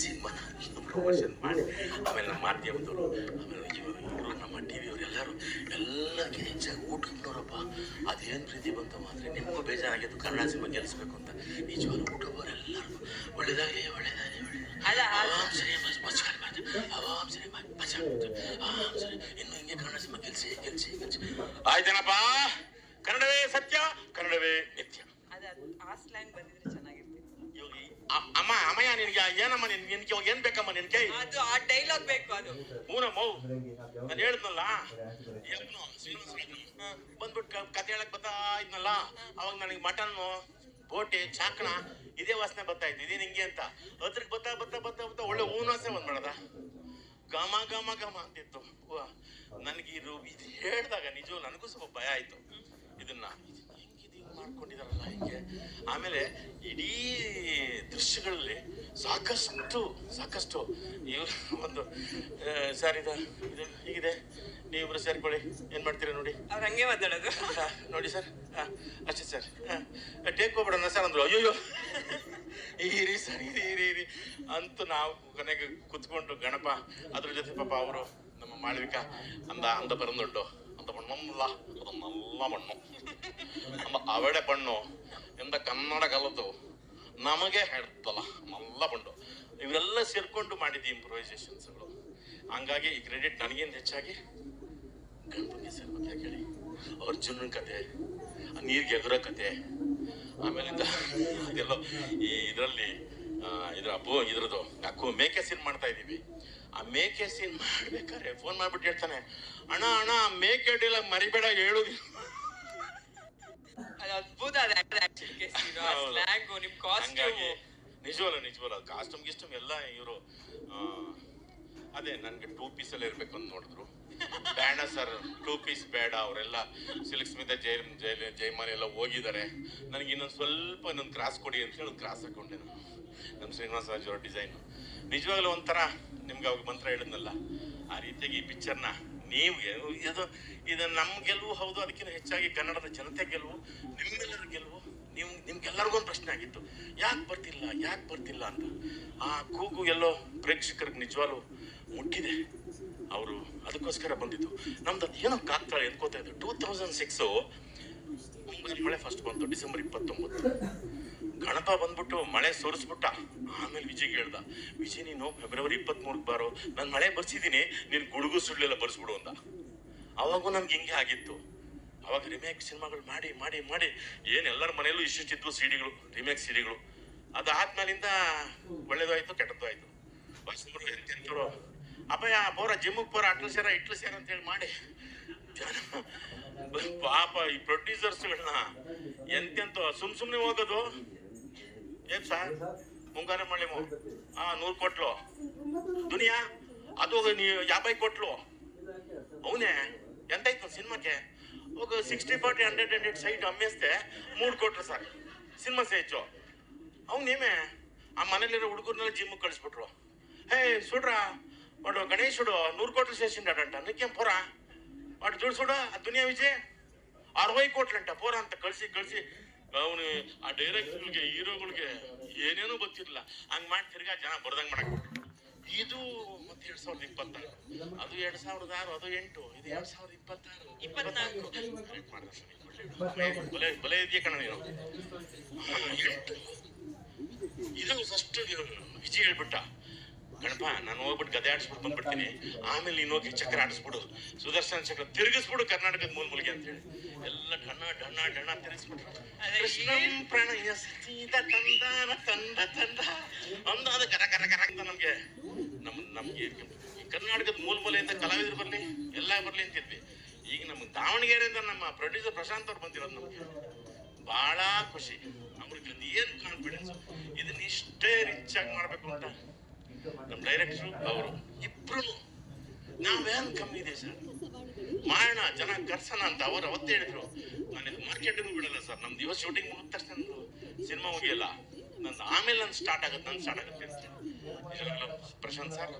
ಸಿನಿಮಾನ ಪ್ರಮೋಷನ್ ಮಾಡಿ ಆಮೇಲೆ ನಮ್ಮ ಮಾಧ್ಯಮದವರು ಆಮೇಲೆ ಇವರು ನಮ್ಮ ಟಿ ವಿಯವರು ಎಲ್ಲರೂ ಎಲ್ಲರಿಗಿಂತ ಹೆಚ್ಚಾಗಿ ಊಟದವರಪ್ಪ ಅದೇನು ಪ್ರೀತಿ ಬಂತು ಮಾತ್ರ ನಿಮಗೂ ಬೇಜಾರಾಗಿತ್ತು ಕನ್ನಡ ಸಿನಿಮಾ ಗೆಲ್ಲಿಸ್ಬೇಕು ಅಂತ. ನಿಜವಾಗ್ಲೂ ಊಟದವರೆಲ್ಲರಿಗೂ ಒಳ್ಳೇದಾಗಲಿ ಒಳ್ಳೇದಾಗಲಿ ಆರಾಮ್ ಸರಿ ಬಸ್ ಬಸ್ ಮಾಡಿ ಆರಾಮ್ ಸರಿ ಬಸ್ ಬಸ್ ಆರಾಮ್ ಸರಿ. ಇನ್ನು ಹಿಂಗೆ ಕನ್ನಡ ಸಿನಿಮಾ ಗೆಲ್ಸಿ ಗೆಲ್ಸಿ ಗೆಲ್ಸಿ. ಆಯ್ತೇನಪ್ಪ? ಕನ್ನಡವೇ ಸತ್ಯ ಕನ್ನಡವೇ ನಿತ್ಯ. ಅದೇ ಆ ಸ್ಲ್ಯಾಂಗ್ ಅ- ಅಮ್ಮಯ್ಯ ನಿನಗೆ ಏನಮ್ಮ ನಿನ್ ನಿನ್ಗೆ ಇವಾಗ ಏನ್ ಬೇಕಮ್ಮ ನಿನ್ ಕೈ ಅದು ಆ ಡೈಲಾಗ್ ಬೇಕು ಅದು. ಹೂನಮ್ಮ ನಾನು ಹೇಳಿದ್ನಲ್ಲ? ಬಂದ್ಬಿಟ್ಟು ಕತೆ ಹೇಳಕ್ ಬರ್ತಾ ಇದ್ನಲ್ಲ? ಅವಾಗ ನನಗೆ ಮಟನ್ ಬೋಟೆ ಚಾಕಣ ಇದೇ ವಾಸನೆ ಬರ್ತಾ ಇತ್ತು. ಇದೇ ನಿಂಗೆ ಅಂತ. ಹತ್ರಕ್ಕೆ ಬರ್ತಾ ಬರ್ತಾ ಬರ್ತಾ ಬರ್ತಾ ಒಳ್ಳೆ ಹೂನ ವಾಸನೆ ಬಂದ್ಬಿಡದ. ಮಾಡದ ಘಮ ಘಮ ಘಮ ಅಂತಿತ್ತು. ನನಗೆ ಇದು ಇದು ಹೇಳಿದಾಗ ನಿಜವೂ ನನಗೂ ಸ್ವಲ್ಪ ಭಯ ಆಯ್ತು. ಇದನ್ನ ಇದು ಹೆಂಗಿದೆ ಮಾಡ್ಕೊಂಡಿದಾರಲ್ಲ? ಆಮೇಲೆ ಇಡೀ ದೃಶ್ಯಗಳಲ್ಲಿ ಸಾಕಷ್ಟು ಸಾಕಷ್ಟು ಇವರು ಒಂದು ಸರ್ ಇದು ಇದು ಹೀಗಿದೆ. ನೀವಿಬ್ರು ಸೇರ್ಕೊಳ್ಳಿ. ಏನ್ ಮಾಡ್ತೀರಾ ನೋಡಿ? ಅವ್ರು ಹಂಗೆ ಮಾತಾಡೋದು. ನೋಡಿ ಸರ್. ಅಷ್ಟೇ ಸರ್. ಟೇಕ್ ಹೋಗ್ಬಿಡೋಣ ಸರ್ ಅಂದ್ರು. ಅಯ್ಯೋ ಇರಿ ಸರ್ ಇರಿ ಇರಿ ಇರಿ ಅಂತೂ ನಾವು ಕೊನೆಗೆ ಕುತ್ಕೊಂಡು ಗಣಪ ಅದ್ರ ಜೊತೆ ಪಾಪ ಅವರು ನಮ್ಮ ಮಾಳವಿಕಾ ಅಂದ ಅಂದ ಬರಂದುಂಟು. ಅಂತ ಮಣ್ಣಲ್ಲ ಅದು ನಲ್ಲ ಮಣ್ಣು. ಅಂದ ಅವಡೆ ಬಣ್ಣು ಎಂದ ಕನ್ನಡ ಕಲದು ನಮಗೆ ಹೇಳ್ತಲ್ಲ, ಮಲ್ಲ ಬಂಡು ಇವರೆಲ್ಲ ಸೇರ್ಕೊಂಡು ಮಾಡಿದ್ದು ಇಂಪ್ರೂವೈಸೇಷನ್ಸ್ಗಳು ಹಂಗಾಗಿ ಈ ಕ್ರೆಡಿಟ್ ನನಗೇನು ಹೆಚ್ಚಾಗಿ ಗಣಪತಿ ಸರ್ ಮತ್ತೆ ಕೇಳಿ ಅರ್ಜುನನ ಕತೆ, ನೀರಿಗೆ ಎದುರ ಕತೆ, ಆಮೇಲಿಂದ ಅದೆಲ್ಲೋ ಈ ಇದರಲ್ಲಿ ಇದ್ರ ಅಪ್ಪು ಇದ್ರದ್ದು ಅಕ್ಕು ಮೇಕೆ ಸೀನ್ ಮಾಡ್ತಾ ಇದೀವಿ ಆ ಮೇಕೆ ಸೀನ್ ಮಾಡ್ಬೇಕಾದ್ರೆ ಫೋನ್ ಮಾಡ್ಬಿಟ್ಟು ಹೇಳ್ತಾನೆ, ಅಣ್ಣ ಅಣ್ಣ, ಮೇಕೆ ಅಡ್ಡಿಲ್ಲ ಮರಿಬೇಡ ಹೇಳುದು ಅದು ಅದ್ಭುತ ನಿಮ್ ಕಾಸ್ಟ್ಯೂಮ್ ನಿಜವಲ್ಲ ನಿಜವಲ್ಲ ಕಾಸ್ಟ್ಯೂಮ್ ಗಿಸ್ಟ್ಯೂಮ್ ಎಲ್ಲ ಇವರು ಅದೇ ನನಗೆ ಟೂ ಪೀಸ್ ಅಲ್ಲಿ ಇರಬೇಕು ಅಂತ ನೋಡಿದ್ರು. ಬೇಡ ಸರ್ ಟೂ ಪೀಸ್ ಬೇಡ. ಅವರೆಲ್ಲ ಸಿಲ್ಕ್ ಸ್ಮಿತ ಜೈ ಜೈ ಜೈಮಾನ್ ಎಲ್ಲ ಹೋಗಿದ್ದಾರೆ. ನನಗೆ ಇನ್ನೊಂದು ಸ್ವಲ್ಪ ಇನ್ನೊಂದು ಕ್ರಾಸ್ ಕೊಡಿ ಅಂತ ಹೇಳಿ ಕ್ರಾಸ್ ಹಾಕೊಂಡೆ ನಾನು. ನಮ್ಮ ಶ್ರೀನಿವಾಸ ರಾಜ್ ಡಿಸೈನು ಡಿಸೈನ್ ನಿಜವಾಗ್ಲೂ ಒಂಥರ ನಿಮ್ಗೆ ಅವಾಗ ಮಂತ್ರ ಹೇಳಿದ್ನಲ್ಲ ಆ ರೀತಿಯಾಗಿ ಈ ಪಿಕ್ಚರ್ನ ನೀವು ಇದು ಇದು ನಮ್ಮ ಗೆಲುವು ಹೌದು, ಅದಕ್ಕಿಂತ ಹೆಚ್ಚಾಗಿ ಕನ್ನಡದ ಜನತೆ ಗೆಲುವು, ನಿಮ್ಮೆಲ್ಲರ ಗೆಲುವು ನೀವು ನಿಮ್ಗೆಲ್ಲರಿಗೂ ಒಂದು ಪ್ರಶ್ನೆ ಆಗಿತ್ತು. ಯಾಕೆ ಬರ್ತಿಲ್ಲ ಯಾಕೆ ಬರ್ತಿಲ್ಲ ಅಂತ? ಆ ಕೂಗು ಎಲ್ಲೋ ಪ್ರೇಕ್ಷಕರಿಗೆ ನಿಜವಾಗ್ಲೂ ಮುಟ್ಟಿದೆ. ಅವರು ಅದಕ್ಕೋಸ್ಕರ ಬಂದಿದ್ದು. ನಮ್ದು ಅದು ಏನೋ ಕಾಗ್ತಾಳೆ ಎದ್ಕೋತಾ ಇದ್ದು ಟೂ ತೌಸಂಡ್ ಸಿಕ್ಸು ಮುಂಗಾರು ಮಳೆ ಫಸ್ಟ್ ಬಂತು, ಡಿಸೆಂಬರ್ ಇಪ್ಪತ್ತೊಂಬತ್ತು. ಗಣಪ ಬಂದ್ಬಿಟ್ಟು ಮಳೆ ಸೋರಿಸ್ಬಿಟ್ಟ. ಆಮೇಲೆ ವಿಜಯ್ ಹೇಳ್ದ ವಿಜಯ್ ನೀನು ಫೆಬ್ರವರಿ ಇಪ್ಪತ್ಮೂರಕ್ಕೆ ಬಾರೋ. ನಾನು ಮಳೆ ಬರ್ಸಿದ್ದೀನಿ ನೀನು ಗುಡುಗು ಸುಳ್ಳೆಲ್ಲ ಬರ್ಸ್ಬಿಡು ಅಂತ ಅವಾಗೂ ನನ್ಗೆ ಹಿಂಗೆ ಆಗಿತ್ತು. ಅವಾಗ ರಿಮೇಕ್ ಸಿನಿಮಾಗಳು ಮಾಡಿ ಮಾಡಿ ಮಾಡಿ, ಏನ್ ಎಲ್ಲರ ಮನೆಯಲ್ಲೂ ಇಷ್ಟಿಷ್ಟಿದ್ವು ಸಿಡಿಗಳು ರಿಮೇಕ್ ಸಿಡಿಗಳು. ಅದಾದ್ಮೇಲಿಂದ ಒಳ್ಳೇದಾಯ್ತು ಕೆಟ್ಟದ್ದು ಆಯ್ತು ಹೊಸಬ್ರು ಎಂತೆಂತರು ಅಪ್ಪಯ್ಯ ಬೋರ, ಜಿಮ್ಮಿಗೆ ಬೋರ ಅಟ್ಲು ಸೇರ, ಇಟ್ಲು ಸೇರ ಅಂತ ಹೇಳಿ ಮಾಡಿ ಪಾಪ ಈ ಪ್ರೊಡ್ಯೂಸರ್ಸ್ಗಳನ್ನ ಎಂತೆಂತ ಸುಮ್ ಸುಮ್ನೆ ಹೋಗೋದು. ಏನ್ ಸರ್ ಮುಂಗಾರು ಮಳೆ ಹಾ ನೂರು ಕೊಟ್ಲು ದುನಿಯಾ ಅದು ನೀವು ಯಾಭೈ ಕೊಟ್ಲು ಅವನೇ ಎಂತಾಯ್ತು ಸಿನಿಮಾಕ್ಕೆ ಹೋಗ sixty forty hundred hundred site ಅಮ್ಮೇಸ್ತೆ ಮೂರು ಕೊಟ್ರು ಸರ್ ಸಿನಿಮಾ ಸೇಚು ಅವನೇಮೆ ಆ ಮನೇಲಿರೋ ಹುಡುಗರ್ನೆಲ್ಲ ಜಿಮ್ ಕಳಿಸ್ಬಿಟ್ರು ಹೇ ಸುಡ್ರ వాడు గణేశుడు నూరు కోట్లు చేసిండాడంట నీకేం పోరా వాడు చూడు చూడు ఆ దునియా విజయ్ అరవై కోట్లంట పోరా ಅಂತ ಕಳ್ಸಿ ಕಳ್ಸಿ ಅವನು ಆ ಡೈರೆಕ್ಟರ್ಗಳಿಗೆ ಹೀರೋಗಳಿಗೆ ಏನೇನೋ ಗೊತ್ತಿರಲಿಲ್ಲ. ಹಂಗೆ ಮಾಡಿ ತಿರ್ಗಾ ಜನ ಬರ್ದಂಗ್ ಮಾಡಕ್ ಇದು ಮತ್ತೆ ಎರಡ್ ಸಾವಿರದ ಇಪ್ಪತ್ತಾರು ಅದು ಎರಡ್ ಸಾವಿರದ ಆರು ಅದು ಎಂಟು ಇದು ಎರಡ್ ಸಾವಿರದ ಇಪ್ಪತ್ತಾರು. ಇಪ್ಪತ್ನಾಲ್ಕು. ಬಲೆ ಬಲೆ ಇದೆಯಾ ಕಣ ನೀನು? ಇದು ಫಸ್ಟ್ ವಿಜಯ್ ಹೇಳ್ಬಿಟ್ಟ. ಗಣಪ ನಾನು ಹೋಗ್ಬಿಟ್ಟು ಗದೆ ಆಡಿಸ್ಬಿಟ್ಟು ಬಂದ್ಬಿಡ್ತೀನಿ. ಆಮೇಲೆ ನೀನು ಹೋಗಿ ಚಕ್ರ ಆಡಿಸ್ಬಿಡು. ಸುದರ್ಶನ ಚಕ್ರ ತಿರುಗಿಸ್ಬಿಡು ಕರ್ನಾಟಕದ ಮೂಲ ಮೂಲಿಗೆ ಅಂತೇಳಿ ಎಲ್ಲ ಡಣ್ಣ ಡಣ್ಣ ಡಣ್ಣ ತಿರುಗಿಸ್ಬಿಟ್ರು. ಕೃಷ್ಣ ಪ್ರಣಯ ಸೀತ ತಂದ ತಂದ. ಅಂದಾದ ಕರ ಕರ ಕರ ಅಂತ ನಮ್ಗೆ. ನಮ್, ನಮ್ಗೆ ಕರ್ನಾಟಕದ ಮೂಲ ಮೂಲೆಯಿಂದ ಕಲಾವಿದರು ಬರ್ಲಿ, ಎಲ್ಲ ಬರ್ಲಿ ಅಂತಿದ್ವಿ. ಈಗ ನಮ್ಮ ದಾವಣಗೆರೆಯಿಂದ ನಮ್ಮ ಪ್ರೊಡ್ಯೂಸರ್ ಪ್ರಶಾಂತ್ ಅವ್ರು ಬಂದಿರೋದು ನಮ್ಗೆ. ಬಹಳ ಖುಷಿ. ಅವ್ರಿಗೆ ಏನ್ ಕಾನ್ಫಿಡೆನ್ಸ್ ಇದನ್ನ ಇಷ್ಟೇ ರಿಚ್ ಆಗಿ ಮಾಡ್ಬೇಕು ಅಂತ. ನಮ್ಮ ಡೈರೆಕ್ಟ್ರು ಅವರು ಇಬ್ರು ನಾವೇನ್ ಕಮ್ಮಿ ಇದೆ ಸರ್? ಮಾಡೋಣ ಜನ ಕರ್ಸೋಣ ಅಂತ ಅವ್ರು ಅವತ್ತು ಹೇಳಿದ್ರು. ನಾನು ಮಾರ್ಕೆಟಿಂಗ್ ಬಿಡಲ್ಲ ಸರ್. ನಮ್ದು ಇವತ್ತು ಶೂಟಿಂಗ್ ಮುಗಿದ ತಕ್ಷಣ ಸಿನಿಮಾ ಮುಗಿಯಲ್ಲ. ನಂದು ಆಮೇಲೆ ನಾನು ಸ್ಟಾರ್ಟ್ ಆಗುತ್ತೆ ನಾನು ಸ್ಟಾರ್ಟ್ ಆಗುತ್ತೆ ಪ್ರಶಾಂತ್ ಸರ್